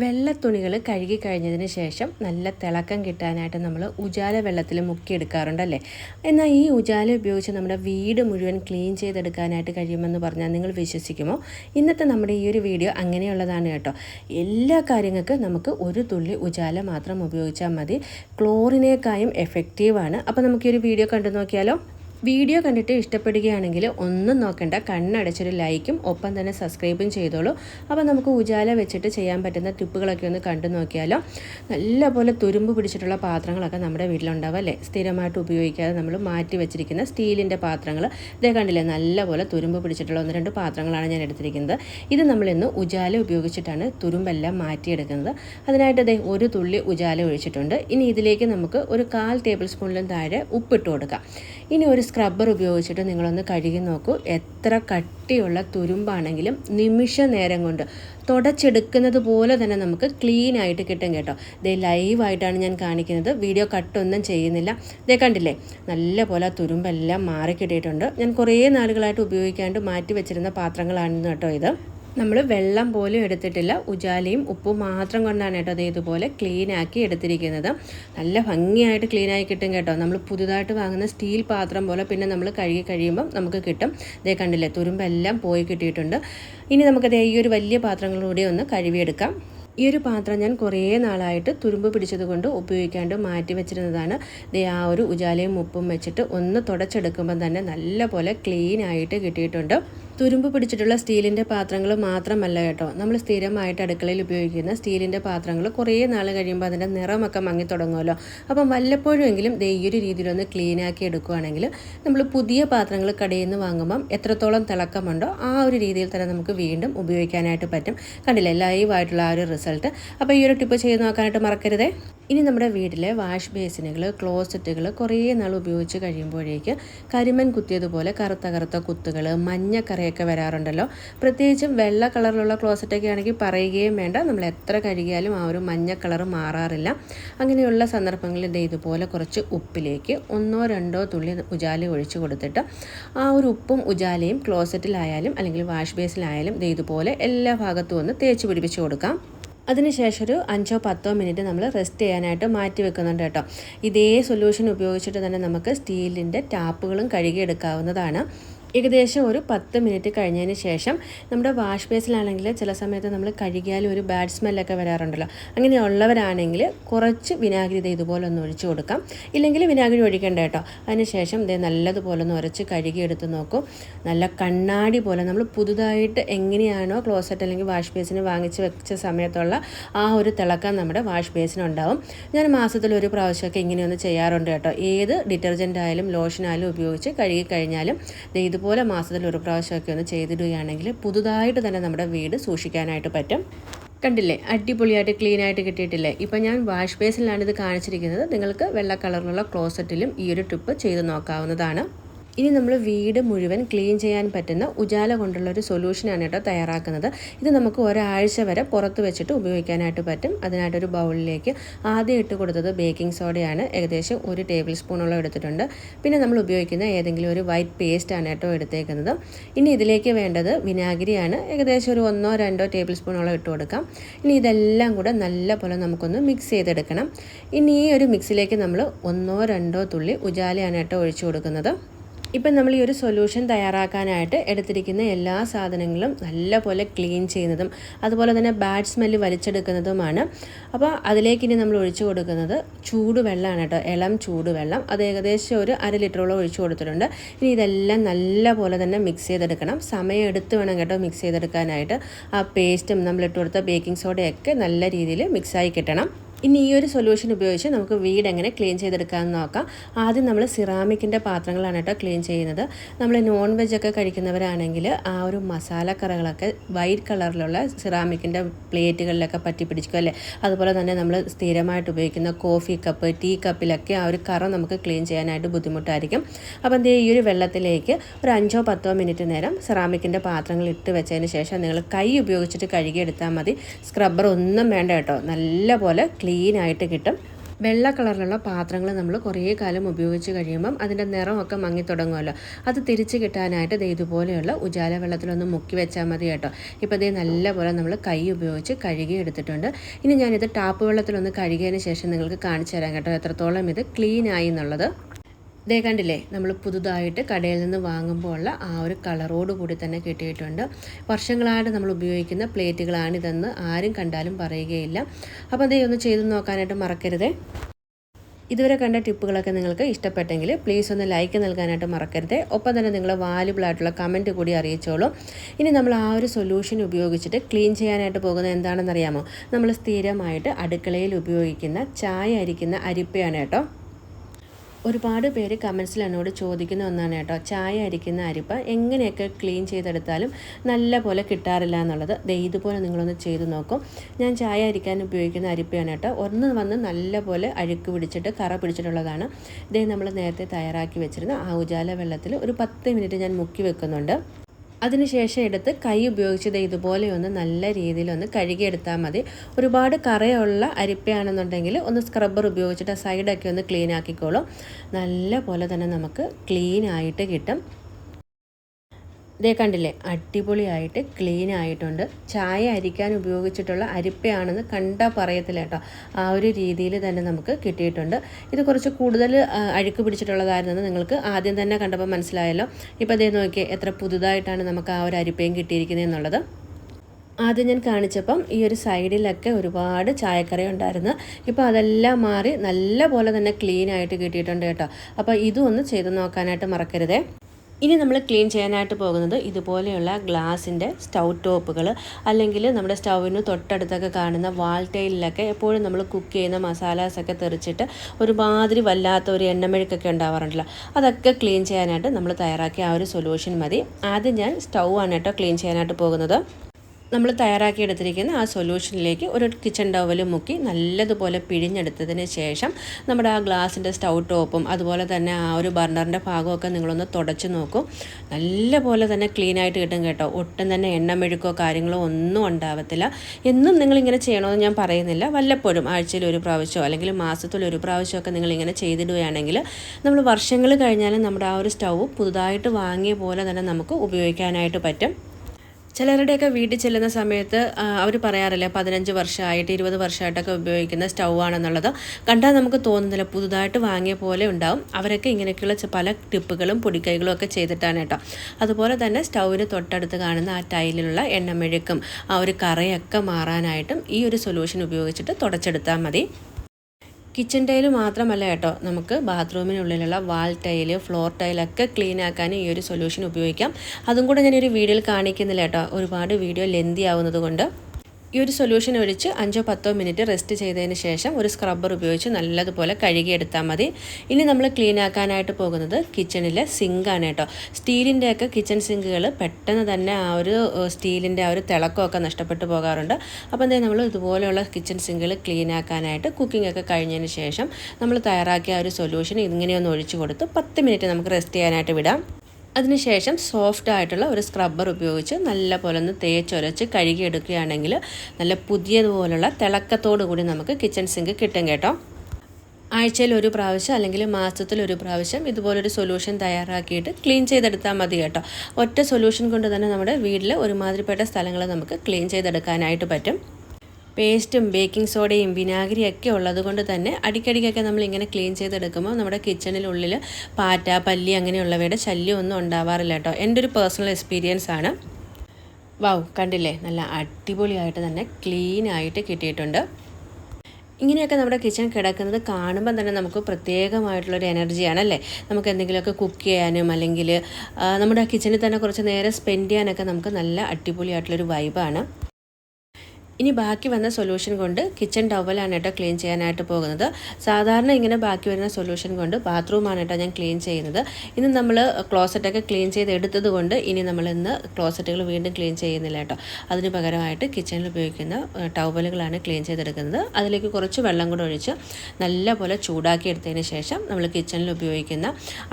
വെള്ള തുണികൾ കഴുകി കഴിഞ്ഞതിന് ശേഷം നല്ല തിളക്കം കിട്ടാനായിട്ട് നമ്മൾ ഉജാല വെള്ളത്തിൽ മുക്കിയെടുക്കാറുണ്ടല്ലേ? എന്നാൽ ഈ ഉജാല ഉപയോഗിച്ച് നമ്മുടെ വീട് മുഴുവൻ ക്ലീൻ ചെയ്തെടുക്കാനായിട്ട് കഴിയുമെന്ന് പറഞ്ഞാൽ നിങ്ങൾ വിശ്വസിക്കുമോ? ഇന്നത്തെ നമ്മുടെ ഈ ഒരു വീഡിയോ അങ്ങനെയുള്ളതാണ് കേട്ടോ. എല്ലാ കാര്യങ്ങൾക്കും നമുക്ക് ഒരു തുള്ളി ഉജാല മാത്രം ഉപയോഗിച്ചാൽ മതി. ക്ലോറിനേക്കായും എഫക്റ്റീവാണ് അപ്പോൾ നമുക്ക് ഈ ഒരു വീഡിയോ കണ്ടു നോക്കിയാലോ? വീഡിയോ കണ്ടിട്ട് ഇഷ്ടപ്പെടുകയാണെങ്കിൽ ഒന്നും നോക്കണ്ട. കണ്ണടച്ചൊരു ലൈക്കും ഒപ്പം തന്നെ സബ്സ്ക്രൈബും ചെയ്തോളൂ. അപ്പോൾ നമുക്ക് ഉജാല വെച്ചിട്ട് ചെയ്യാൻ പറ്റുന്ന ടിപ്പുകളൊക്കെ ഒന്ന് കണ്ടു നോക്കിയാലോ. നല്ലപോലെ തുരുമ്പ് പിടിച്ചിട്ടുള്ള പാത്രങ്ങളൊക്കെ നമ്മുടെ വീട്ടിലുണ്ടാവും അല്ലേ? സ്ഥിരമായിട്ട് ഉപയോഗിക്കാതെ നമ്മൾ മാറ്റി വെച്ചിരിക്കുന്ന സ്റ്റീലിന്റെ പാത്രങ്ങൾ. ഇതേ കണ്ടില്ലേ? നല്ലപോലെ തുരുമ്പ് പിടിച്ചിട്ടുള്ള ഒന്ന് രണ്ട് പാത്രങ്ങളാണ് ഞാൻ എടുത്തിരിക്കുന്നത്. ഇത് നമ്മളിന്ന് ഉജാല ഉപയോഗിച്ചിട്ടാണ് തുരുമ്പെല്ലാം മാറ്റിയെടുക്കുന്നത്. അതിനായിട്ട് അതേ ഒരു തുള്ളി ഉജാല ഒഴിച്ചിട്ടുണ്ട്. ഇനി ഇതിലേക്ക് നമുക്ക് ഒരു കാൽ ടേബിൾ സ്പൂണിലും താഴെ ഉപ്പിട്ട് കൊടുക്കാം. ഇനി ഒരു സ്ക്രബ്ബർ ഉപയോഗിച്ചിട്ട് നിങ്ങളൊന്ന് കഴുകി നോക്കൂ. എത്ര കട്ടിയുള്ള തുരുമ്പാണെങ്കിലും നിമിഷ നേരം കൊണ്ട് തുടച്ചെടുക്കുന്നത് പോലെ തന്നെ നമുക്ക് ക്ലീൻ ആയിട്ട് കിട്ടും കേട്ടോ. ഇതേ ലൈവായിട്ടാണ് ഞാൻ കാണിക്കുന്നത്. വീഡിയോ കട്ടൊന്നും ചെയ്യുന്നില്ല. ഇതേ കണ്ടില്ലേ? നല്ല പോലെ തുരുമ്പെല്ലാം മാറിക്കിട്ടിയിട്ടുണ്ട് ഞാൻ കുറേ നാളുകളായിട്ട് ഉപയോഗിക്കാണ്ട് മാറ്റി വെച്ചിരുന്ന പാത്രങ്ങളാണ് കേട്ടോ ഇത്. നമ്മൾ വെള്ളം പോലും എടുത്തിട്ടില്ല. ഉജാലയും ഉപ്പും മാത്രം കൊണ്ടാണ് കേട്ടോ അത് ഇതുപോലെ ക്ലീൻ ആക്കി എടുത്തിരിക്കുന്നത്. നല്ല ഭംഗിയായിട്ട് ക്ലീൻ ആയി കിട്ടും കേട്ടോ. നമ്മൾ പുതുതായിട്ട് വാങ്ങുന്ന സ്റ്റീൽ പാത്രം പോലെ പിന്നെ നമ്മൾ കഴുകി കഴിയുമ്പം നമുക്ക് കിട്ടും. ഇതേ കണ്ടില്ലേ തുരുമ്പെല്ലാം പോയി കിട്ടിയിട്ടുണ്ട്. ഇനി നമുക്കത് ഈ ഒരു വലിയ പാത്രങ്ങളിലൂടെ ഒന്ന് കഴുകിയെടുക്കാം. ഈ ഒരു പാത്രം ഞാൻ കുറേ നാളായിട്ട് തുരുമ്പ് പിടിച്ചതുകൊണ്ട് ഉപയോഗിക്കാണ്ട് മാറ്റി വെച്ചിരുന്നതാണ്. ദേ ആ ഒരു ഉജാലയും ഉപ്പും വെച്ചിട്ട് ഒന്ന് തുടച്ചെടുക്കുമ്പം തന്നെ നല്ല പോലെ ക്ലീൻ ആയിട്ട് കിട്ടിയിട്ടുണ്ട്. തുരുമ്പ് പിടിച്ചിട്ടുള്ള സ്റ്റീലിന്റെ പാത്രങ്ങൾ മാത്രമല്ല കേട്ടോ. നമ്മൾ സ്ഥിരമായിട്ട് അടുക്കളയിൽ ഉപയോഗിക്കുന്ന സ്റ്റീലിന്റെ പാത്രങ്ങൾ കുറേ നാൾ കഴിയുമ്പോൾ അതിന്റെ നിറമൊക്കെ മങ്ങി തുടങ്ങുമല്ലോ. അപ്പം വല്ലപ്പോഴുമെങ്കിലും ദേ രീതിയിലൊന്ന് ക്ലീൻ ആക്കി എടുക്കുകയാണെങ്കിൽ നമ്മൾ പുതിയ പാത്രങ്ങൾ കടയിൽ നിന്ന് വാങ്ങുമ്പം എത്രത്തോളം തിളക്കമുണ്ടോ ആ ഒരു രീതിയിൽ തന്നെ നമുക്ക് വീണ്ടും ഉപയോഗിക്കാനായിട്ട് പറ്റും. കണ്ടില്ലേ? ലൈവായിട്ടുള്ള ആ ഒരു റിസൾട്ട് അപ്പോൾ ഈ ഒരു ടിപ്പ് ചെയ്ത് നോക്കാനായിട്ട് മറക്കരുതേ. ഇനി നമ്മുടെ വീട്ടിലെ വാഷ് ബേസിനുകൾ ക്ലോസറ്റുകൾ കുറേ നാൾ ഉപയോഗിച്ച് കഴിയുമ്പോഴേക്ക് കരിമൻ കുത്തിയതുപോലെ കറുത്ത കറുത്ത കുത്തുകൾ മഞ്ഞക്കറയൊക്കെ വരാറുണ്ടല്ലോ. പ്രത്യേകിച്ചും വെള്ള കളറിലുള്ള ക്ലോസറ്റൊക്കെ ആണെങ്കിൽ പറയുകയും വേണ്ട. നമ്മൾ എത്ര കഴുകിയാലും ആ ഒരു മഞ്ഞ കളർ മാറാറില്ല. അങ്ങനെയുള്ള സന്ദർഭങ്ങളിൽ ഇത് ഇതുപോലെ കുറച്ച് ഉപ്പിലേക്ക് ഒന്നോ രണ്ടോ തുള്ളി ഉജാല ഒഴിച്ച് കൊടുത്തിട്ട് ആ ഒരു ഉപ്പും ഉജാലയും ക്ലോസറ്റിലായാലും അല്ലെങ്കിൽ വാഷ് ബേസിലായാലും ഇത് ഇതുപോലെ എല്ലാ ഭാഗത്തും ഒന്ന് തേച്ച് പിടിപ്പിച്ച് കൊടുക്കാം. അതിനുശേഷം ഒരു അഞ്ചോ പത്തോ മിനിറ്റ് നമ്മൾ റെസ്റ്റ് ചെയ്യാനായിട്ട് മാറ്റി വെക്കുന്നുണ്ട് കേട്ടോ. ഇതേ സൊല്യൂഷൻ ഉപയോഗിച്ചിട്ട് തന്നെ നമുക്ക് സ്റ്റീലിന്റെ ടാപ്പുകളും കഴുകിയെടുക്കാവുന്നതാണ്. ഏകദേശം ഒരു പത്ത് മിനിറ്റ് കഴിഞ്ഞതിന് ശേഷം നമ്മുടെ വാഷ് ബേസിലാണെങ്കിൽ ചില സമയത്ത് നമ്മൾ കഴുകിയാലും ഒരു ബാഡ് സ്മെല്ലൊക്കെ വരാറുണ്ടല്ലോ. അങ്ങനെയുള്ളവരാണെങ്കിൽ കുറച്ച് വിനാഗിരി ഇത് ഇതുപോലെ ഒന്ന് ഒഴിച്ചു കൊടുക്കാം. ഇല്ലെങ്കിൽ വിനാഗിരി ഒഴിക്കേണ്ട കേട്ടോ. അതിനുശേഷം ഇതേ നല്ലതുപോലെ ഒന്ന് ഉരച്ച് കഴുകിയെടുത്ത് നോക്കും. നല്ല കണ്ണാടി പോലെ നമ്മൾ പുതുതായിട്ട് എങ്ങനെയാണോ ക്ലോസറ്റ് അല്ലെങ്കിൽ വാഷ് ബേസിന് വാങ്ങിച്ച് വെച്ച സമയത്തുള്ള ആ ഒരു തിളക്കം നമ്മുടെ വാഷ് ബേസിനുണ്ടാവും. ഞാൻ മാസത്തിൽ ഒരു പ്രാവശ്യമൊക്കെ ഇങ്ങനെയൊന്ന് ചെയ്യാറുണ്ട് കേട്ടോ. ഏത് ഡിറ്റർജന്റ് ആയാലും ലോഷനായാലും ഉപയോഗിച്ച് കഴുകി കഴിഞ്ഞാലും ഇത് ഇതുപോലെ മാസത്തിൽ ഒരു പ്രാവശ്യമൊക്കെ ഒന്ന് ചെയ്തിടുകയാണെങ്കിൽ പുതുതായിട്ട് തന്നെ നമ്മുടെ വീട് സൂക്ഷിക്കാനായിട്ട് പറ്റും. കണ്ടില്ലേ? അടിപൊളിയായിട്ട് ക്ലീൻ ആയിട്ട് കിട്ടിയിട്ടില്ലേ? ഇപ്പം ഞാൻ വാഷ് ബേസിലാണ് ഇത് കാണിച്ചിരിക്കുന്നത്. നിങ്ങൾക്ക് വെള്ള കളറിലുള്ള ക്ലോസറ്റിലും ഈ ഒരു ട്രിപ്പ് ചെയ്ത് നോക്കാവുന്നതാണ്. ഇനി നമ്മൾ വീട് മുഴുവൻ ക്ലീൻ ചെയ്യാൻ പറ്റുന്ന ഉജാല കൊണ്ടുള്ള ഒരു സൊല്യൂഷനാണ് കേട്ടോ തയ്യാറാക്കുന്നത്. ഇത് നമുക്ക് ഒരാഴ്ച വരെ പുറത്ത് വെച്ചിട്ട് ഉപയോഗിക്കാനായിട്ട് പറ്റും. അതിനായിട്ടൊരു ബൗളിലേക്ക് ആദ്യം ഇട്ട് കൊടുത്തത് ബേക്കിംഗ് സോഡയാണ് ഏകദേശം ഒരു ടേബിൾ സ്പൂണോളം എടുത്തിട്ടുണ്ട്. പിന്നെ നമ്മൾ ഉപയോഗിക്കുന്ന ഏതെങ്കിലും ഒരു വൈറ്റ് പേസ്റ്റാണ് കേട്ടോ എടുത്തേക്കുന്നത്. ഇനി ഇതിലേക്ക് വേണ്ടത് വിനാഗിരിയാണ്. ഏകദേശം ഒരു ഒന്നോ രണ്ടോ ടേബിൾ സ്പൂണോളം ഇട്ട് കൊടുക്കാം. ഇനി ഇതെല്ലാം കൂടെ നല്ല പോലെ നമുക്കൊന്ന് മിക്സ് ചെയ്തെടുക്കണം. ഇനി ഈ ഒരു മിക്സിലേക്ക് നമ്മൾ ഒന്നോ രണ്ടോ തുള്ളി ഉജാലയാണ് കേട്ടോ ഒഴിച്ചു കൊടുക്കുന്നത്. ഇപ്പം നമ്മൾ ഈ ഒരു സൊല്യൂഷൻ തയ്യാറാക്കാനായിട്ട് എടുത്തിരിക്കുന്ന എല്ലാ സാധനങ്ങളും നല്ലപോലെ ക്ലീൻ ചെയ്യുന്നതും അതുപോലെ തന്നെ ബാഡ് സ്മെല്ല് വലിച്ചെടുക്കുന്നതുമാണ്. അപ്പോൾ അതിലേക്ക് ഇനി നമ്മൾ ഒഴിച്ചു കൊടുക്കുന്നത് ചൂടുവെള്ളമാണ് കേട്ടോ. ഇളം ചൂടുവെള്ളം. അത് ഏകദേശം ഒരു അര ലിറ്ററോളം ഒഴിച്ചു കൊടുത്തിട്ടുണ്ട്. ഇനി ഇതെല്ലാം നല്ലപോലെ തന്നെ മിക്സ് ചെയ്തെടുക്കണം. സമയം എടുത്ത് വേണം കേട്ടോ മിക്സ് ചെയ്തെടുക്കാനായിട്ട്. ആ പേസ്റ്റും നമ്മൾ ഇട്ട് കൊടുത്ത ബേക്കിംഗ് സോഡയൊക്കെ നല്ല രീതിയിൽ മിക്സായി കിട്ടണം. ഇനി ഈ ഒരു സൊല്യൂഷൻ ഉപയോഗിച്ച് നമുക്ക് വീട് എങ്ങനെ ക്ലീൻ ചെയ്തെടുക്കാമെന്ന് നോക്കാം. ആദ്യം നമ്മൾ സിറാമിക്കിന്റെ പാത്രങ്ങളാണ് കേട്ടോ ക്ലീൻ ചെയ്യുന്നത്. നമ്മൾ നോൺ വെജ് ഒക്കെ കഴിക്കുന്നവരാണെങ്കിൽ ആ ഒരു മസാല കറകളൊക്കെ വൈറ്റ് കളറിലുള്ള സിറാമിക്കിന്റെ പ്ലേറ്റുകളിലൊക്കെ പറ്റി പിടിക്കും അല്ലേ? അതുപോലെ തന്നെ നമ്മൾ സ്ഥിരമായിട്ട് ഉപയോഗിക്കുന്ന കോഫി കപ്പ് ടീ കപ്പിലൊക്കെ ആ ഒരു കറ നമുക്ക് ക്ലീൻ ചെയ്യാനായിട്ട് ബുദ്ധിമുട്ടായിരിക്കും. അപ്പോൾ എന്തേ ഈ ഒരു വെള്ളത്തിലേക്ക് ഒരു അഞ്ചോ പത്തോ മിനിറ്റ് നേരം സിറാമിക്കിന്റെ പാത്രങ്ങൾ ഇട്ട് വെച്ചതിന് ശേഷം നിങ്ങൾ കൈ ഉപയോഗിച്ചിട്ട് കഴുകിയെടുത്താൽ മതി. സ്ക്രബ്ബർ ഒന്നും വേണ്ട കേട്ടോ. നല്ല പോലെ ക്ലീൻ ആയിട്ട് കിട്ടും. വെള്ള കളറിലുള്ള പാത്രങ്ങൾ നമ്മൾ കുറേ കാലം ഉപയോഗിച്ച് കഴിയുമ്പം അതിന്റെ നിറമൊക്കെ മങ്ങി തുടങ്ങുമല്ലോ. അത് തിരിച്ച് കിട്ടാനായിട്ട് ദേ ഇതുപോലെയുള്ള ഉജാല വെള്ളത്തിലൊന്ന് മുക്കി വെച്ചാൽ മതി കേട്ടോ. ഇപ്പോൾ ഇതേ നല്ലപോലെ നമ്മൾ കൈ ഉപയോഗിച്ച് കഴുകി എടുത്തിട്ടുണ്ട്. ഇനി ഞാനിത് ടാപ്പ് വെള്ളത്തിലൊന്ന് കഴുകിയതിന് ശേഷം നിങ്ങൾക്ക് കാണിച്ചു തരാം കേട്ടോ എത്രത്തോളം ഇത് ക്ലീൻ എന്നുള്ളത്. ഇതേ കണ്ടില്ലേ നമ്മൾ പുതുതായിട്ട് കടയിൽ നിന്ന് വാങ്ങുമ്പോൾ ഉള്ള ആ ഒരു കളറോട് കൂടി തന്നെ കിട്ടിയിട്ടുണ്ട്. വർഷങ്ങളായിട്ട് നമ്മൾ ഉപയോഗിക്കുന്ന പ്ലേറ്റുകളാണിതെന്ന് ആരും കണ്ടാലും പറയുകയില്ല. അപ്പോൾ അതേ ഒന്ന് ചെയ്തു നോക്കാനായിട്ട് മറക്കരുതേ. ഇതുവരെ കണ്ട ടിപ്പുകളൊക്കെ നിങ്ങൾക്ക് ഇഷ്ടപ്പെട്ടെങ്കിൽ പ്ലീസ് ഒന്ന് ലൈക്ക് നൽകാനായിട്ട് മറക്കരുത്. ഒപ്പം തന്നെ നിങ്ങൾ വാല്യുബിൾ ആയിട്ടുള്ള കമന്റ് കൂടി അറിയിച്ചോളൂ. ഇനി നമ്മൾ ആ ഒരു സൊല്യൂഷൻ ഉപയോഗിച്ചിട്ട് ക്ലീൻ ചെയ്യാനായിട്ട് പോകുന്നത് എന്താണെന്നറിയാമോ? നമ്മൾ സ്ഥിരമായിട്ട് അടുക്കളയിൽ ഉപയോഗിക്കുന്ന ചായ അരിക്കുന്ന അരിപ്പയാണ് കേട്ടോ. ഒരുപാട് പേര് കമൻസിൽ എന്നോട് ചോദിക്കുന്ന ഒന്നാണ് കേട്ടോ. ചായ അരിക്കുന്ന അരിപ്പ എങ്ങനെയൊക്കെ ക്ലീൻ ചെയ്തെടുത്താലും നല്ല പോലെ കിട്ടാറില്ല എന്നുള്ളത്. ദേ ഇതുപോലെ നിങ്ങളൊന്ന് ചെയ്തു നോക്കും. ഞാൻ ചായ അരിക്കാൻ ഉപയോഗിക്കുന്ന അരിപ്പയാണ് കേട്ടോ. ഒന്ന് വന്ന് നല്ല പോലെ അഴുക്ക് പിടിച്ചിട്ട് കറ പിടിച്ചിട്ടുള്ളതാണ്. ഇതേ നമ്മൾ നേരത്തെ തയ്യാറാക്കി വെച്ചിരുന്ന ആ ഉജാല വെള്ളത്തിൽ ഒരു പത്ത് മിനിറ്റ് ഞാൻ മുക്കി വെക്കുന്നുണ്ട്. അതിനുശേഷം എടുത്ത് കൈ ഉപയോഗിച്ചത് ഇതുപോലെ ഒന്ന് നല്ല രീതിയിൽ ഒന്ന് കഴുകിയെടുത്താൽ മതി. ഒരുപാട് കറയുള്ള അരിപ്പയാണെന്നുണ്ടെങ്കിൽ ഒന്ന് സ്ക്രബ്ബർ ഉപയോഗിച്ചിട്ട് സൈഡൊക്കെ ഒന്ന് ക്ലീൻ ആക്കിക്കോളും. നല്ല പോലെ തന്നെ നമുക്ക് ക്ലീൻ ആയിട്ട് കിട്ടും. ഇതേ കണ്ടില്ലേ അടിപൊളിയായിട്ട് ക്ലീൻ ആയിട്ടുണ്ട്. ചായ അരിക്കാൻ ഉപയോഗിച്ചിട്ടുള്ള അരിപ്പയാണെന്ന് കണ്ടാൽ പറയത്തില്ല കേട്ടോ. ആ ഒരു രീതിയിൽ തന്നെ നമുക്ക് കിട്ടിയിട്ടുണ്ട്. ഇത് കുറച്ച് കൂടുതൽ അഴുക്ക് പിടിച്ചിട്ടുള്ളതായിരുന്നെന്ന് നിങ്ങൾക്ക് ആദ്യം തന്നെ കണ്ടപ്പോൾ മനസ്സിലായല്ലോ. ഇപ്പോൾ അതേ നോക്കിയേ എത്ര പുതുതായിട്ടാണ് നമുക്ക് ആ ഒരു അരിപ്പയും കിട്ടിയിരിക്കുന്നത് എന്നുള്ളത്. ആദ്യം ഞാൻ കാണിച്ചപ്പം ഈ ഒരു സൈഡിലൊക്കെ ഒരുപാട് ചായക്കറി ഉണ്ടായിരുന്നു. ഇപ്പോൾ അതെല്ലാം മാറി നല്ല പോലെ തന്നെ ക്ലീൻ ആയിട്ട് കിട്ടിയിട്ടുണ്ട് കേട്ടോ. അപ്പോൾ ഇതും ഒന്ന് ചെയ്ത് നോക്കാനായിട്ട് മറക്കരുതേ. ഇനി നമ്മൾ ക്ലീൻ ചെയ്യാനായിട്ട് പോകുന്നത് ഇതുപോലെയുള്ള ഗ്ലാസിന്റെ സ്റ്റൗ ടോപ്പുകൾ അല്ലെങ്കിൽ നമ്മുടെ സ്റ്റൗവിന് തൊട്ടടുത്തൊക്കെ കാണുന്ന വാൾ ടൈലിലൊക്കെ എപ്പോഴും നമ്മൾ കുക്ക് ചെയ്യുന്ന മസാലാസൊക്കെ തെറിച്ചിട്ട് ഒരുമാതിരി വല്ലാത്ത ഒരു എണ്ണമെഴുക്കൊക്കെ ഉണ്ടാവാറുണ്ടല്ലോ. അതൊക്കെ ക്ലീൻ ചെയ്യാനായിട്ട് നമ്മൾ തയ്യാറാക്കിയ ആ ഒരു സൊല്യൂഷൻ മതി. ആദ്യം ഞാൻ സ്റ്റൗ ആണ് കേട്ടോ ക്ലീൻ ചെയ്യാനായിട്ട് പോകുന്നത്. നമ്മൾ തയ്യാറാക്കി എടുത്തിരിക്കുന്ന ആ സൊല്യൂഷനിലേക്ക് ഒരു കിച്ചൺ ടവൽ മുക്കി നല്ലതുപോലെ പിഴിഞ്ഞെടുത്തതിന് ശേഷം നമ്മുടെ ആ ഗ്ലാസിന്റെ സ്റ്റൗ ടോപ്പും അതുപോലെ തന്നെ ആ ഒരു ബർണറിന്റെ ഭാഗമൊക്കെ നിങ്ങളൊന്ന് തുടച്ച് നോക്കും. നല്ലപോലെ തന്നെ ക്ലീൻ ആയിട്ട് കിട്ടും കേട്ടോ. ഒട്ടും തന്നെ എണ്ണമെഴുക്കോ കാര്യങ്ങളോ ഒന്നും ഉണ്ടാവത്തില്ല. എന്നും നിങ്ങളിങ്ങനെ ചെയ്യണമെന്ന് ഞാൻ പറയുന്നില്ല. വല്ലപ്പോഴും ആഴ്ചയിൽ ഒരു പ്രാവശ്യമോ അല്ലെങ്കിൽ മാസത്തിൽ ഒരു പ്രാവശ്യമൊക്കെ നിങ്ങളിങ്ങനെ ചെയ്തിടുകയാണെങ്കിൽ നമ്മൾ വർഷങ്ങൾ കഴിഞ്ഞാലും നമ്മുടെ ആ ഒരു സ്റ്റൗ പുതുതായിട്ട് വാങ്ങിയ പോലെ തന്നെ നമുക്ക് ഉപയോഗിക്കാനായിട്ട് പറ്റും. ചിലരുടെയൊക്കെ വീട്ടിൽ ചെല്ലുന്ന സമയത്ത് അവർ പറയാറില്ല പതിനഞ്ച് വർഷമായിട്ട് ഇരുപത് വർഷമായിട്ടൊക്കെ ഉപയോഗിക്കുന്ന സ്റ്റൗ ആണെന്നുള്ളത് കണ്ടാൽ നമുക്ക് തോന്നുന്നില്ല പുതുതായിട്ട് വാങ്ങിയ പോലെ ഉണ്ടാവും. അവരൊക്കെ ഇങ്ങനെയൊക്കെയുള്ള പല ടിപ്പുകളും പൊടിക്കൈകളും ഒക്കെ ചെയ്തിട്ടാണ് കേട്ടോ. അതുപോലെ തന്നെ സ്റ്റൗവിന് തൊട്ടടുത്ത് കാണുന്ന ആ ടൈലിലുള്ള എണ്ണമെഴുക്കും ആ ഒരു കറയൊക്കെ മാറാനായിട്ടും ഈ ഒരു സൊല്യൂഷൻ ഉപയോഗിച്ചിട്ട് തുടച്ചെടുത്താൽ മതി. കിച്ചൺ ടൈൽ മാത്രമല്ല കേട്ടോ. നമുക്ക് ബാത്റൂമിനുള്ളിലുള്ള വാൾ ടൈൽ ഫ്ലോർ ടൈലൊക്കെ ക്ലീൻ ആക്കാൻ ഈ ഒരു സൊല്യൂഷൻ ഉപയോഗിക്കാം. അതും കൂടെ ഞാൻ ഒരു വീഡിയോയിൽ കാണിക്കുന്നില്ല കേട്ടോ. ഒരുപാട് വീഡിയോ ലെന്തി ആവുന്നത് കൊണ്ട്. ഈ ഒരു സൊല്യൂഷൻ ഒഴിച്ച് അഞ്ചോ പത്തോ മിനിറ്റ് റെസ്റ്റ് ചെയ്തതിന് ശേഷം ഒരു സ്ക്രബ്ബർ ഉപയോഗിച്ച് നല്ലതുപോലെ കഴുകിയെടുത്താൽ മതി. ഇനി നമ്മൾ ക്ലീൻ ആക്കാനായിട്ട് പോകുന്നത് കിച്ചണിലെ സിങ്കാണ് കേട്ടോ. സ്റ്റീലിന്റെയൊക്കെ കിച്ചൺ സിങ്കുകൾ പെട്ടെന്ന് തന്നെ ആ ഒരു സ്റ്റീലിന്റെ ആ ഒരു തിളക്കമൊക്കെ നഷ്ടപ്പെട്ടു പോകാറുണ്ട്. അപ്പോൾ എന്താ നമ്മൾ ഇതുപോലെയുള്ള കിച്ചൺ സിങ്കുകൾ ക്ലീൻ ആക്കാനായിട്ട് കുക്കിംഗ് ഒക്കെ കഴിഞ്ഞതിന് ശേഷം നമ്മൾ തയ്യാറാക്കിയ ആ ഒരു സൊല്യൂഷൻ ഇങ്ങനെയൊന്ന് ഒഴിച്ചു കൊടുത്ത് പത്ത് മിനിറ്റ് നമുക്ക് റെസ്റ്റ് ചെയ്യാനായിട്ട് വിടാം. അതിനുശേഷം സോഫ്റ്റ് ആയിട്ടുള്ള ഒരു സ്ക്രബ്ബർ ഉപയോഗിച്ച് നല്ല പോലെ ഒന്ന് തേച്ചൊരച്ച് കഴുകിയെടുക്കുകയാണെങ്കിൽ നല്ല പുതിയതുപോലുള്ള തിളക്കത്തോടു കൂടി നമുക്ക് കിച്ചൺ സിങ്ക് കിട്ടും കേട്ടോ. ആഴ്ചയിൽ ഒരു പ്രാവശ്യം അല്ലെങ്കിൽ മാസത്തിൽ ഒരു പ്രാവശ്യം ഇതുപോലൊരു സൊല്യൂഷൻ തയ്യാറാക്കിയിട്ട് ക്ലീൻ ചെയ്തെടുത്താൽ മതി കേട്ടോ. ഒറ്റ സൊല്യൂഷൻ കൊണ്ട് തന്നെ നമ്മുടെ വീട്ടിൽ ഒരുമാതിരിപ്പെട്ട സ്ഥലങ്ങൾ നമുക്ക് ക്ലീൻ ചെയ്തെടുക്കാനായിട്ട് പറ്റും. പേസ്റ്റും ബേക്കിംഗ് സോഡയും വിനാഗിരിയൊക്കെ ഉള്ളത് കൊണ്ട് തന്നെ അടിക്കടിക്കൊക്കെ നമ്മൾ ഇങ്ങനെ ക്ലീൻ ചെയ്തെടുക്കുമ്പോൾ നമ്മുടെ കിച്ചണിനുള്ളിൽ പാറ്റ പല്ലി അങ്ങനെയുള്ളവയുടെ ശല്യം ഒന്നും ഉണ്ടാവാറില്ല കേട്ടോ. എന്റെ ഒരു പേഴ്സണൽ എക്സ്പീരിയൻസ് ആണ്. വൗ കണ്ടില്ലേ? നല്ല അടിപൊളിയായിട്ട് തന്നെ ക്ലീൻ ആയിട്ട് കിട്ടിയിട്ടുണ്ട്. ഇങ്ങനെയൊക്കെ നമ്മുടെ കിച്ചൺ കിടക്കുന്നത് കാണുമ്പോൾ തന്നെ നമുക്ക് പ്രത്യേകമായിട്ടുള്ളൊരു എനർജിയാണ് അല്ലേ? നമുക്ക് എന്തെങ്കിലുമൊക്കെ കുക്ക് ചെയ്യാനും അല്ലെങ്കിൽ നമ്മുടെ കിച്ചണിൽ തന്നെ കുറച്ച് നേരം സ്പെൻഡ് ചെയ്യാനൊക്കെ നമുക്ക് നല്ല അടിപൊളിയായിട്ടുള്ളൊരു വൈബാണ് ഇനി ബാക്കി വന്ന സൊല്യൂഷൻ കൊണ്ട് കിച്ചൺ ടവലാണ് കേട്ടോ ക്ലീൻ ചെയ്യാനായിട്ട് പോകുന്നത്. സാധാരണ ഇങ്ങനെ ബാക്കി വരുന്ന സൊല്യൂഷൻ കൊണ്ട് ബാത്റൂമാണ് കേട്ടോ ഞാൻ ക്ലീൻ ചെയ്യുന്നത്. ഇന്ന് നമ്മൾ ക്ലോസറ്റൊക്കെ ക്ലീൻ ചെയ്ത് എടുത്തത് കൊണ്ട് ഇനി നമ്മൾ ഇന്ന് ക്ലോസറ്റുകൾ വീണ്ടും ക്ലീൻ ചെയ്യുന്നില്ല കേട്ടോ. അതിന് പകരമായിട്ട് കിച്ചണിൽ ഉപയോഗിക്കുന്ന ടവലുകളാണ് ക്ലീൻ ചെയ്തെടുക്കുന്നത്. അതിലേക്ക് കുറച്ച് വെള്ളം കൂടെ ഒഴിച്ച് നല്ലപോലെ ചൂടാക്കി എടുത്തതിന് ശേഷം നമ്മൾ കിച്ചണിൽ ഉപയോഗിക്കുന്ന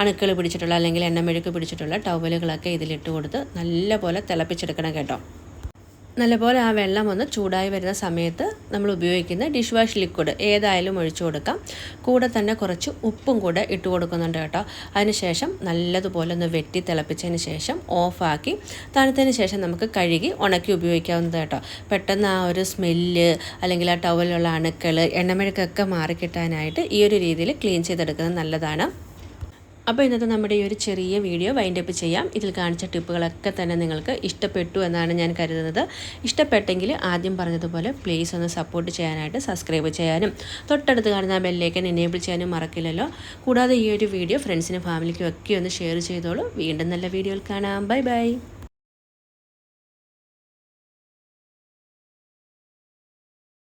അണുക്കൾ പിടിച്ചിട്ടുള്ള അല്ലെങ്കിൽ എണ്ണമെഴുക്ക് പിടിച്ചിട്ടുള്ള ടവലുകളൊക്കെ ഇതിലിട്ട് കൊടുത്ത് നല്ലപോലെ തിളപ്പിച്ചെടുക്കണം കേട്ടോ. നല്ലപോലെ ആ വെള്ളം ഒന്ന് ചൂടായി വരുന്ന സമയത്ത് നമ്മൾ ഉപയോഗിക്കുന്ന ഡിഷ് വാഷ് ലിക്വിഡ് ഏതായാലും ഒഴിച്ചു കൊടുക്കാം. കൂടെ തന്നെ കുറച്ച് ഉപ്പും കൂടെ ഇട്ട് കൊടുക്കുന്നുണ്ട് കേട്ടോ. അതിനുശേഷം നല്ലതുപോലെ ഒന്ന് വെട്ടി തിളപ്പിച്ചതിന് ശേഷം ഓഫാക്കി തണുത്തതിന് ശേഷം നമുക്ക് കഴുകി ഉണക്കി ഉപയോഗിക്കാവുന്നത് കേട്ടോ. പെട്ടെന്ന് ആ ഒരു സ്മെല്ല് അല്ലെങ്കിൽ ആ ടവലിലുള്ള അണുക്കൾ എണ്ണമെഴുക്കൊക്കെ മാറിക്കിട്ടാനായിട്ട് ഈ ഒരു രീതിയിൽ ക്ലീൻ ചെയ്തെടുക്കുന്നത് നല്ലതാണ്. അപ്പോൾ ഇന്നത്തെ നമ്മുടെ ഈ ഒരു ചെറിയ വീഡിയോ വൈൻഡ് അപ്പ് ചെയ്യാം. ഇതിൽ കാണിച്ച ടിപ്പുകളൊക്കെ തന്നെ നിങ്ങൾക്ക് ഇഷ്ടപ്പെട്ടു എന്നാണ് ഞാൻ കരുതുന്നത്. ഇഷ്ടപ്പെട്ടെങ്കിൽ ആദ്യം പറഞ്ഞതുപോലെ പ്ലീസ് ഒന്ന് സപ്പോർട്ട് ചെയ്യാനായിട്ട് സബ്സ്ക്രൈബ് ചെയ്യാനും തൊട്ടടുത്ത് കാണുന്ന ബെല്ലേക്കൻ എനേബിൾ ചെയ്യാനും മറക്കില്ലല്ലോ. കൂടാതെ ഈ ഒരു വീഡിയോ ഫ്രണ്ട്സിനും ഫാമിലിക്കും ഒക്കെ ഒന്ന് ഷെയർ ചെയ്തോളൂ. വീണ്ടും നല്ല വീഡിയോയിൽ കാണാം. Bye bye